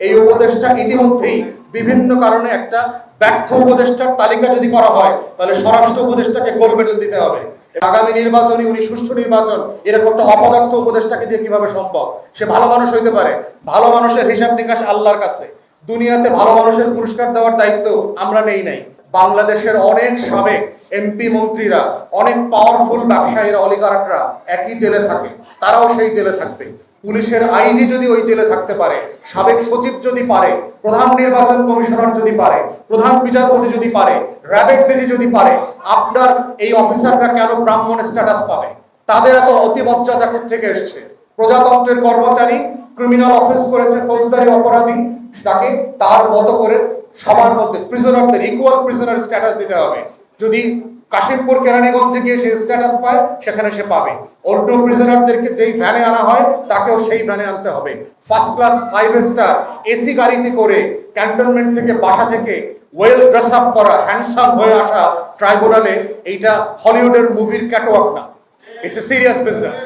এই উপদেষ্টা ইতিমধ্যেই বিভিন্ন কারণে একটা ব্যর্থ উপদেষ্টার তালিকা যদি করা হয়, তাহলে স্বরাষ্ট্র উপদেষ্টাকে গোল্ড মেডেল দিতে হবে। আগামী নির্বাচনে উনি সুষ্ঠু নির্বাচন, এরকম একটা অপদার্থ উপদেষ্টাকে দিয়ে কীভাবে সম্ভব? সে ভালো মানুষ হইতে পারে। ভালো মানুষের হিসাব নিকাশ আল্লাহর কাছে। দুনিয়াতে ভালো মানুষের পুরস্কার দেওয়ার দায়িত্ব আমরা নেই নাই। বাংলাদেশের অনেক সাবেক এমপি মন্ত্রীরা, অনেক পাওয়ারফুল ব্যবসায়ীরা অলিগারকরা একই জেলে থাকে, তারাও সেই জেলে থাকবে। পুলিশের আইজি যদি ওই জেলে থাকতে পারে, সাবেক সচিব যদি পারে, প্রধান নির্বাচন কমিশনার যদি পারে, প্রধান বিচারপতি যদি পারে র্যাবেট ডিজি যদি পারে, আপনার এই অফিসাররা কেন ব্রাহ্মণ স্ট্যাটাস পাবে? তাদের এত অতিমর্যাদা থেকে এসছে? প্রজাতন্ত্রের কর্মচারী ক্রিমিনাল অফেন্স করেছে ফৌজদারি অপরাধী তাকে তার মতো করে সবার মধ্যে প্রিজনারদের ইকুয়াল প্রিজনার স্ট্যাটাস দিতে হবে। যদি কাশিমপুর কেরানীগঞ্জে গিয়ে সে স্ট্যাটাস পায়, সেখানে সে পাবে। অন্য প্রিজনারদেরকে যেই ভ্যানে আনা হয়, তাকেও সেই ভ্যানে আনতে হবে। First class five star AC গাড়িতে করে ক্যান্টনমেন্ট থেকে বাসা থেকে ওয়েল ড্রেস আপ করা হ্যান্ডসাম হয়ে আসা ট্রাইব্যুনালে এইটা হলিউডের মুভির ক্যাটওয়ার্ক না। It's a serious business